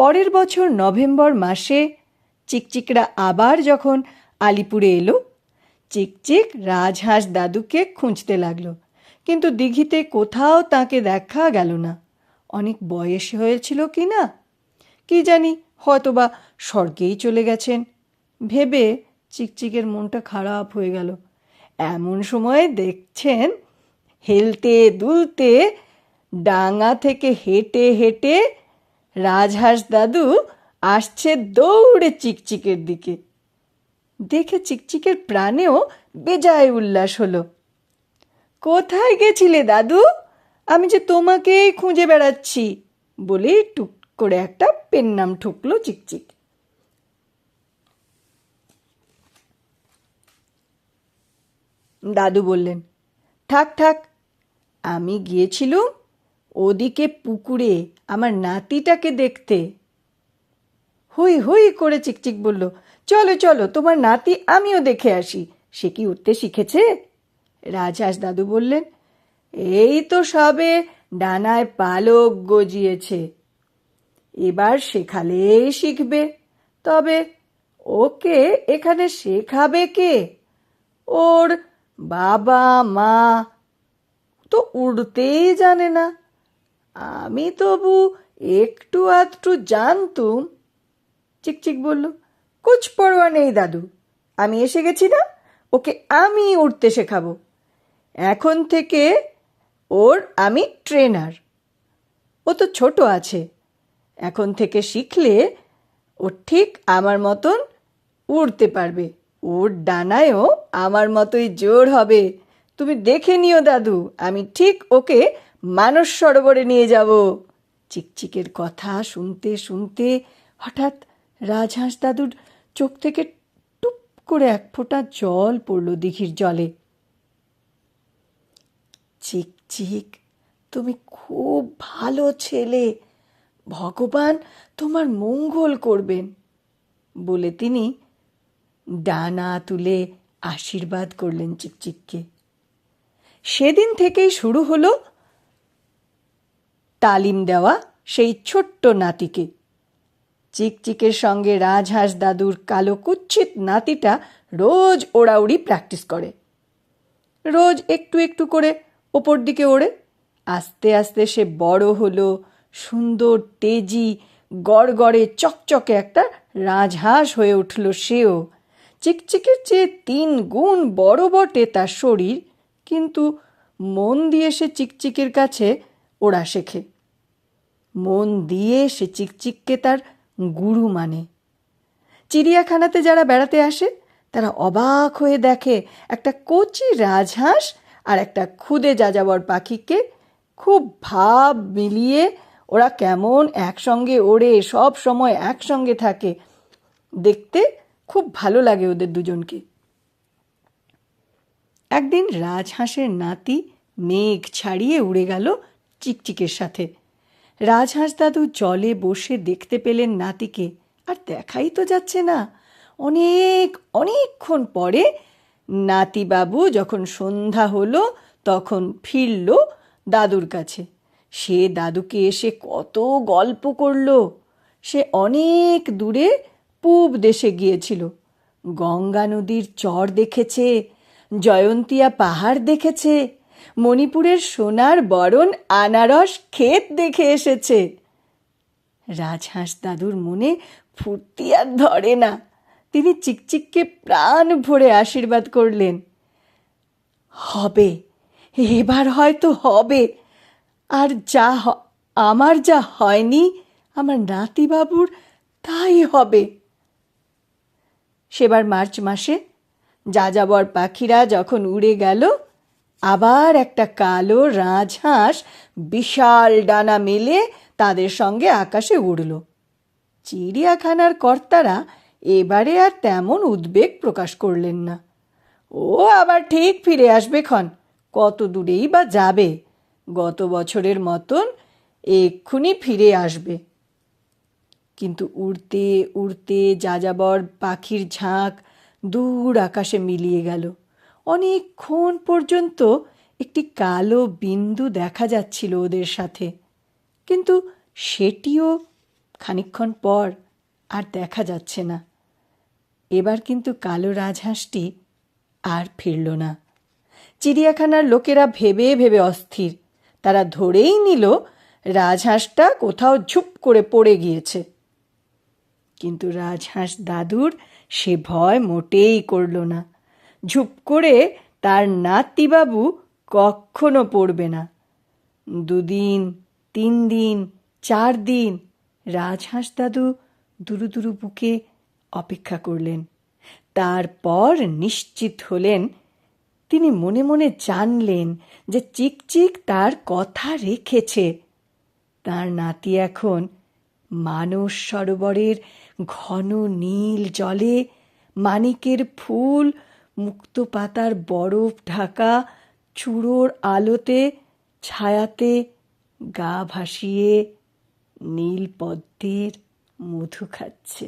পরের বছর নভেম্বর মাসে চিকচিকরা আবার যখন আলিপুরে এলো, চিকচিক রাজহাঁস দাদুকে খুঁজতে লাগল। কিন্তু দিঘিতে কোথাও তাকে দেখা গেল না। অনেক বয়স হয়েছিল কি না? কি জানি, হয়তোবা স্বর্গেই চলে গেছেন। ভেবে চিকচিকের মনটা খারাপ হয়ে গেল। এমন সময় দেখছেন, হেলতে দুলতে ডাঙা থেকে হেঁটে হেঁটে রাজহাঁস দাদু আসছে দৌড়ে চিকচিকের দিকে। দেখে চিকচিকের প্রাণেও বেজায় উল্লাস হলো। কোথায় গেছিলে দাদু? আমি যে তোমাকেই খুঁজে বেড়াচ্ছি বলেই টুক করে একটা পেন নাম ঠুকলো চিকচিক। দাদু বললেন, থাক থাক, আমি গিয়েছিলুম ওদিকে পুকুরে আমার নাতিটাকে দেখতে হুই হুই করে চিকচিক বলল, চলো চলো, তোমার নাতি আমিও দেখে আসি। সে কি উঠতে শিখেছে? রাজহাঁস দাদু বললেন, এই তো সবে ডানায় পালক গজিয়েছে। এবার শেখালেই শিখবে। তবে ওকে এখানে শেখাবে কে? ওর বাবা মা তো উড়তেই জানে না। আমি তবু একটু আধটু জানতুম। চিকচিক বলল, কুছ পরোয়া নেই দাদু, আমি এসে গেছি না, ওকে আমি উঠতে শেখাবো। এখন থেকে ওর আমি ট্রেনার। ও তো ছোট আছে, এখন থেকে শিখলে ও ঠিক আমার মতন উড়তে পারবে। ওর ডানায়ও আমার মতোই জোর হবে। তুমি দেখে নিও দাদু, আমি ঠিক ওকে মানস সরোবরে নিয়ে যাব। চিকচিকের কথা শুনতে শুনতে হঠাৎ রাজহাঁস দাদুর চোখ থেকে টুপ করে এক ফোঁটা জল পড়ল দিঘির জলে। চিকচিক, তুমি খুব ভালো ছেলে, ভগবান তোমার মঙ্গল করবেন, বলে তিনি ডানা তুলে আশীর্বাদ করলেন চিকচিককে। সেদিন থেকেই শুরু হলো তালিম দেওয়া সেই ছোট্ট নাতিকে। চিকচিকের সঙ্গে রাজহাঁস দাদুর কালো কুচ্ছিত নাতিটা রোজ ওড়াউড়ি প্র্যাকটিস করে। রোজ একটু একটু করে ওপর দিকে ওড়ে। আস্তে আস্তে সে বড় হলো, সুন্দর, তেজি, গড়গড়ে চকচকে একটা রাজহাঁস হয়ে উঠল সেও। চিকচিকের চেয়ে তিন গুণ বড় বটে তার শরীর, কিন্তু মন দিয়ে সে চিকচিকের কাছে ওড়া শেখে। মন দিয়ে সে চিকচিককে তার গুরু মানে। চিড়িয়াখানাতে যারা বেড়াতে আসে, তারা অবাক হয়ে দেখে একটা কচি রাজহাঁস আর একটা খুদে যাযাবর পাখিকে খুব ভাব মিলিয়ে ওরা কেমন একসঙ্গে ওড়ে, সব সময় একসঙ্গে থাকে। দেখতে খুব ভালো লাগে ওদের দুজনকে। একদিন রাজহাঁসের নাতি মেঘ ছাড়িয়ে উড়ে গেল চিকচিকের সাথে। রাজহাঁস দাদু জলে বসে দেখতে পেলেন নাতিকে। আর দেখাই তো যাচ্ছে না। অনেক, অনেকক্ষণ পরে নাতিবাবু যখন সন্ধ্যা হলো, তখন ফিরল দাদুর কাছে। সে দাদুকে এসে কত গল্প করল। সে অনেক দূরে পূব দেশে গিয়েছিল। গঙ্গা নদীর চর দেখেছে, জয়ন্তিয়া পাহাড় দেখেছে মণিপুরের সোনার বরণ, আনারস, ক্ষেত দেখে এসেছে। রাজহাঁস দাদুর মনে ফুর্তি আর ধরে না। তিনি চিকচিককে প্রাণ ভরে আশীর্বাদ করলেন। হবে, এবার হয়তো হবে। আর যা আমার যা হয়নি, আমার নাতিবাবুর তাই হবে। সেবার মার্চ মাসে যাযাবর পাখিরা যখন উড়ে গেল আবার একটা কালো রাজহাঁস বিশাল ডানা মেলে তাদের সঙ্গে আকাশে উড়ল। চিড়িয়াখানার কর্তারা এবারে আর তেমন উদ্বেগ প্রকাশ করলেন না। ও আবার ঠিক ফিরে আসবে ক্ষণ, কত দূরেই বা যাবে, গত বছরের মতন এক্ষুনি ফিরে আসবে। কিন্তু উড়তে উড়তে যাযাবর পাখির ঝাঁক দূর আকাশে মিলিয়ে গেল। অনেকক্ষণ পর্যন্ত একটি কালো বিন্দু দেখা যাচ্ছিল ওদের সাথে। কিন্তু সেটিও খানিকক্ষণ পর আর দেখা যাচ্ছে না। এবার কিন্তু কালো রাজহাঁসটি আর ফিরল না। চিড়িয়াখানার লোকেরা ভেবে ভেবে অস্থির। তারা ধরেই নিল রাজহাঁসটা কোথাও ঝুপ করে পড়ে গিয়েছে। কিন্তু রাজহাঁস দাদুর সে ভয় মোটেই করল না। ঝুপ করে তার নাতিবাবু কখনো পড়বে না। দুদিন, তিন দিন, চার দিন রাজহাঁস দাদু দুরু দুরু বুকে অপেক্ষা করলেন। তারপর নিশ্চিত হলেন, তিনি মনে মনে জানলেন যে চিকচিক তার কথা রেখেছে। তার নাতি এখন মানস সরোবরের ঘন নীল জলে মানিকের ফুল মুক্ত পাতার বরফ ঢাকা চূড়োর আলোতে ছায়াতে গা ভাসিয়ে নীল পদ্মের মধু খাচ্ছে।